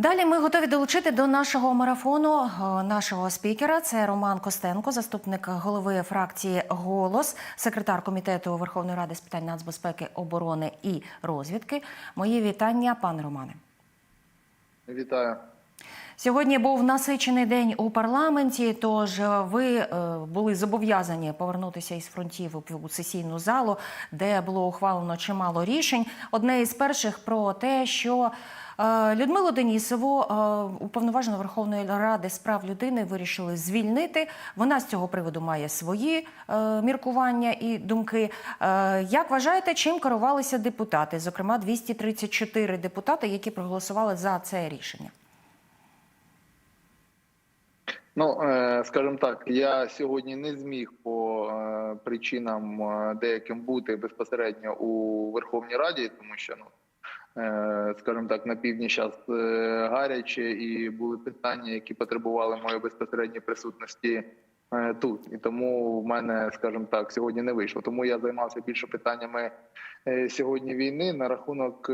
Далі ми готові долучити до нашого марафону е, нашого спікера. Це Роман Костенко, заступник голови фракції Голос, секретар комітету Верховної Ради з питань нацбезпеки, оборони і розвідки. Мої вітання, пане Романе. Вітаю. Сьогодні був насичений день у парламенті. Тож е, ви е, були зобов'язані повернутися із фронтів у сесійну залу, де було ухвалено чимало рішень. Одне із перших про те, що е, Людмилу Денісову, уповноважену Верховної Ради з прав людини, вирішили звільнити. Вона з цього приводу має свої міркування і думки. Як вважаєте, чим керувалися депутати? Зокрема, 234 депутати, які проголосували за це рішення? Ну, е, скажімо так, я сьогодні не зміг по е, причинам е, деяким бути безпосередньо у Верховній Раді, тому що ну. Скажімо так, на півдні час гаряче, і були питання, які потребували моєї безпосередньої присутності тут. І тому в мене, скажімо так, сьогодні не вийшло. Тому я займався більше питаннями сьогодні війни на рахунок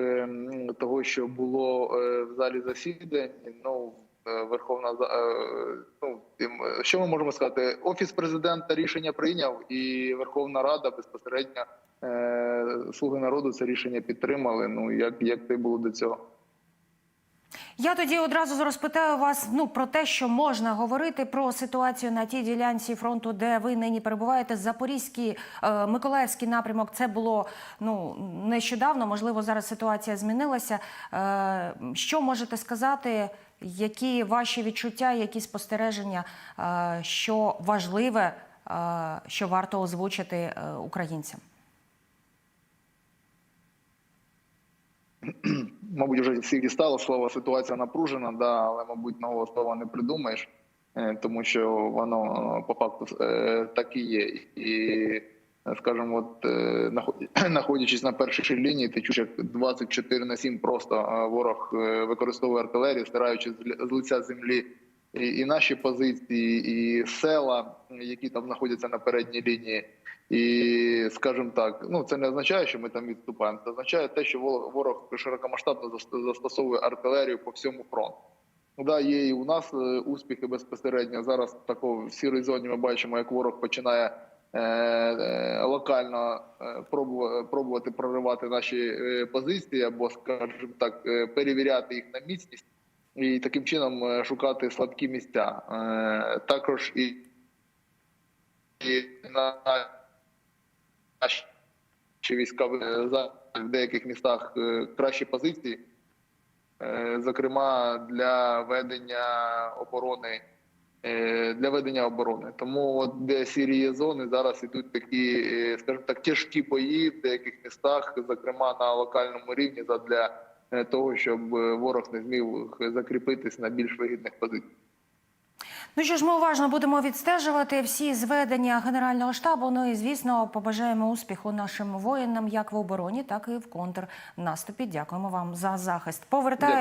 того, що було в залі засідань. Ну Верховна ну що ми можемо сказати? Офіс президента рішення прийняв, і Верховна Рада безпосередньо е, слуги народу це рішення підтримали. Ну як, як це було до цього? Я тоді одразу розпитаю вас ну про те, що можна говорити про ситуацію на тій ділянці фронту, де ви нині перебуваєте. Запорізький е, Миколаївський напрямок. Це було ну нещодавно. Можливо, зараз ситуація змінилася. Е, що можете сказати? Які ваші відчуття, які спостереження, е, що важливе, е, що варто озвучити е, українцям? Мабуть, вже всіх дістало слово ситуація напружена, да, але, мабуть, нового слова не придумаєш, е, тому що воно е, по факту е, так і є. І, скажімо, от знаходячись на першій лінії, ти чуєш, як 24 на 7 просто ворог використовує артилерію, стираючи з лиця землі і, і наші позиції, і села, які там знаходяться на передній лінії. І скажімо так, ну це не означає, що ми там відступаємо. Це означає те, що ворог- широкомасштабно зас- застосовує артилерію по всьому фронту. Ну да, є і у нас е, успіхи безпосередньо. Зараз тако в сірій зоні ми бачимо, як ворог починає е, е, локально е, пробувати, проривати наші позиції або, скажімо так, перевіряти їх на міцність і таким чином шукати слабкі місця. Е, також і, і на наші війська в деяких містах е, кращі позиції, е, зокрема для ведення оборони. е, Для ведення оборони, тому от де сірі є зони зараз ідуть такі, скажімо так, тяжкі бої в деяких містах, зокрема на локальному рівні, задля е, того, щоб ворог не зміг закріпитись на більш вигідних позиціях. Ну що ж, ми уважно будемо відстежувати всі зведення Генерального штабу. Ну і звісно, побажаємо успіху нашим воїнам як в обороні, так і в контрнаступі. Дякуємо вам за захист. Повертаю.